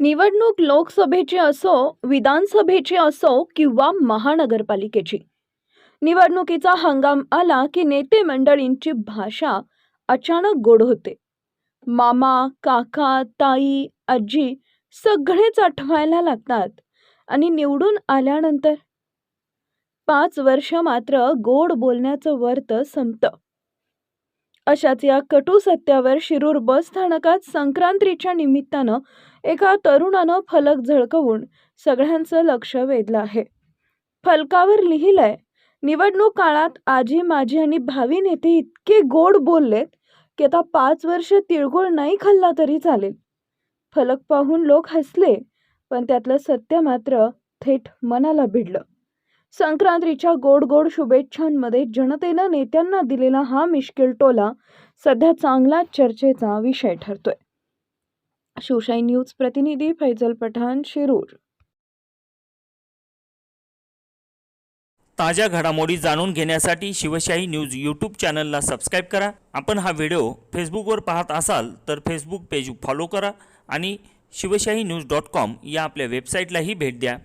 निवडणूक लोकसभेची असो विधानसभेची असो किंवा महानगरपालिकेची. निवडणुकीचा हंगाम आला की नेते मंडळींची भाषा अचानक गोड होते. मामा काका ताई आजी सगळेच आठवायला लागतात आणि निवडून आल्यानंतर? पाच वर्ष मात्र गोड बोलण्याचं वर्त संपतं. अशाच या कटू सत्यावर शिरूर बस स्थानकात संक्रांतीच्या निमित्तानं एका तरुणानं फलक झळकवून सगळ्यांचं लक्ष वेधलं आहे. फलकावर लिहिलंय निवडणूक काळात आजी माजी आणि भावी नेते इतके गोड बोललेत की आता पाच वर्ष तिळगुळ नाही खाल्ला तरी चालेल. फलक पाहून लोक हसले पण त्यातलं सत्य मात्र थेट मनाला भिडलं. संक्रांतीच्या गोड गोड शुभेच्छांमध्ये जनतेनं नेत्यांना दिलेला हा मिश्किल टोला सध्या चांगला चर्चेचा विषय ठरतोय. शिवशाही न्यूज प्रतिनिधी फैजल पठाण शिरूर. ताज्या घडामोडी जाणून घेण्यासाठी शिवशाही न्यूज यूट्यूब चॅनलला सबस्क्राईब करा. आपण हा व्हिडिओ फेसबुकवर पाहत असाल तर फेसबुक पेज फॉलो करा आणि शिवशाही न्यूज डॉट कॉम या आपल्या वेबसाईटलाही भेट द्या.